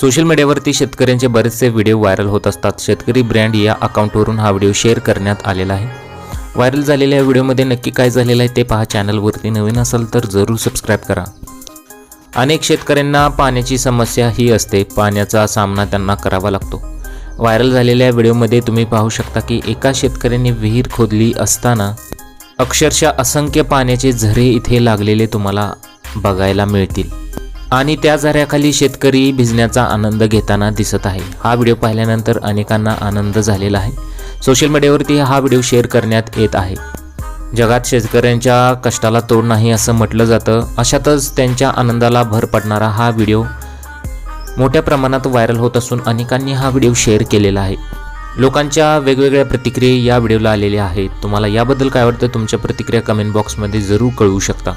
Social मीडियावरती शेतकऱ्यांचे बरेचसे व्हिडिओ व्हायरल होत असतात. शेतकरी ब्रँड या अकाउंटवरून हा व्हिडिओ शेअर करण्यात आलेला आहे. व्हायरल झालेल्या या व्हिडिओमध्ये नक्की काय झालेलं आहे ते पहा. चॅनलवरती नवीन असाल तर जरूर सबस्क्राईब करा. अनेक शेतकऱ्यांना पाण्याची समस्या ही असते. पाण्याचा सामना त्यांना करावा लागतो. व्हायरल झालेल्या व्हिडिओमध्ये तुम्ही पाहू शकता की एका शेतकऱ्याने विहीर खोदली असताना अक्षरशः असंख्य पाण्याचे झरे इथे लागलेले तुम्हाला बघायला मिळतील. आणि त्या झऱ्याखाली शेतकरी भिजण्याचा आनंद घेताना दिसत आहे. हा व्हिडिओ पाहिल्यानंतर अनेकांना आनंद झालेला आहे. सोशल मीडियावरती हा व्हिडिओ शेअर करण्यात येत आहे. जगात शेतकऱ्यांच्या कष्टाला तोड नाही असं म्हटलं जातं. अशातच त्यांच्या आनंदाला भर पडणारा हा व्हिडिओ मोठ्या प्रमाणात व्हायरल होत असून अनेकांनी हा व्हिडिओ शेअर केलेला आहे. लोकांच्या वेगवेगळ्या प्रतिक्रिया या व्हिडिओला आलेल्या आहेत. तुम्हाला याबद्दल काय वाटतं? तुमच्या प्रतिक्रिया कमेंट बॉक्समध्ये जरूर कळवू शकता.